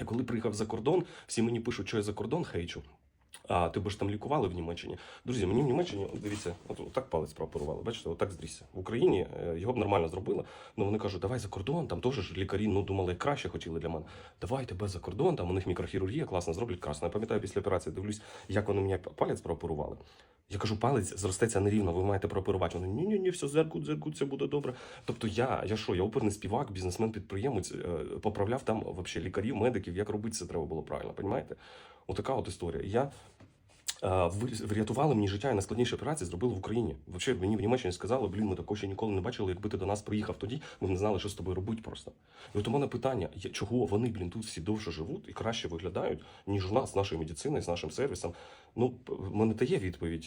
Я коли приїхав за кордон, всі мені пишуть, що я за кордон хейчу. А тебе ж там лікували в Німеччині. Друзі, мені в Німеччині, дивіться, от, от так палець прооперували. Бачите, отак здрісся. В Україні е, його б нормально зробили. Ну вони кажуть, давай за кордон, там теж ж лікарі ну думали, краще хотіли для мене. Давай тебе за кордон, там у них мікрохірургія класно зроблять красно. Я пам'ятаю, після операції дивлюсь, як вони мені палець прооперували. Я кажу, палець зростеться нерівно, ви маєте прооперувати. Вони ні, ні, ні, все зеркут, зеркут, все буде добре. Тобто я, я що, я оперний співак, бізнесмен-підприємець, е, поправляв там вообще лікарів, медиків, як робити це треба було правильно, понімаєте? Отака от історія. Я врятували мені життя і найскладніші операції зробили в Україні. Взагалі, мені в Німеччині сказали, блін, ми такого ще ніколи не бачили. Якби ти до нас приїхав тоді, ми б не знали, що з тобою робити просто. І от у мене питання: чого вони, блін, тут всі довше живуть і краще виглядають, ніж у нас з нашою медициною, з нашим сервісом. Ну, в мене та є відповідь,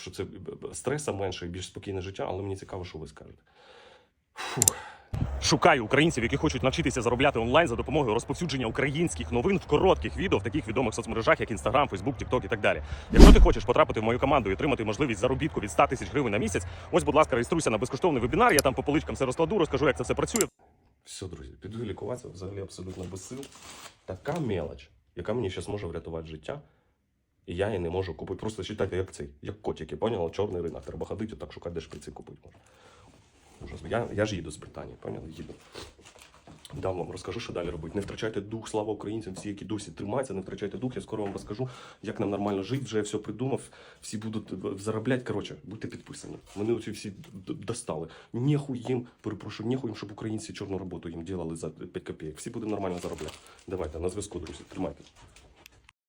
що це стреса менше і більш спокійне життя, але мені цікаво, що ви скажете. Фух. Шукаю українців, які хочуть навчитися заробляти онлайн за допомогою розповсюдження українських новин в коротких відео в таких відомих соцмережах, як Instagram, Facebook, TikTok і так далі. Якщо ти хочеш потрапити в мою команду і отримати можливість заробітку від 100 тисяч гривень на місяць, ось, будь ласка, реєструйся на безкоштовний вебінар. Я там по поличкам все розкладу, розкажу, як це все працює. Все, друзі, піду лікуватися взагалі абсолютно без сил. Така мелоч, яка мені зараз може врятувати життя. І я її не можу купити. Просто читайте, як цей, як котики, поняла? Чорний ринок. Треба ходити, так шукати, де шприці купити. Ужас. Я, я ж їду з Британії, поняли? Їду. Дам вам розкажу, що далі робити. Не втрачайте дух, слава українцям, всі, які досі тримаються, не втрачайте дух. Я скоро вам розкажу, як нам нормально жити. Вже я все придумав. Всі будуть е, заробляти. Коротше, будьте підписані. Мене оці всі достали. Нехуй їм, перепрошую, нехуй їм, щоб українці чорну роботу їм ділили за 5 копійок. Всі будемо нормально заробляти. Давайте на зв'язку, друзі. Тримайтесь.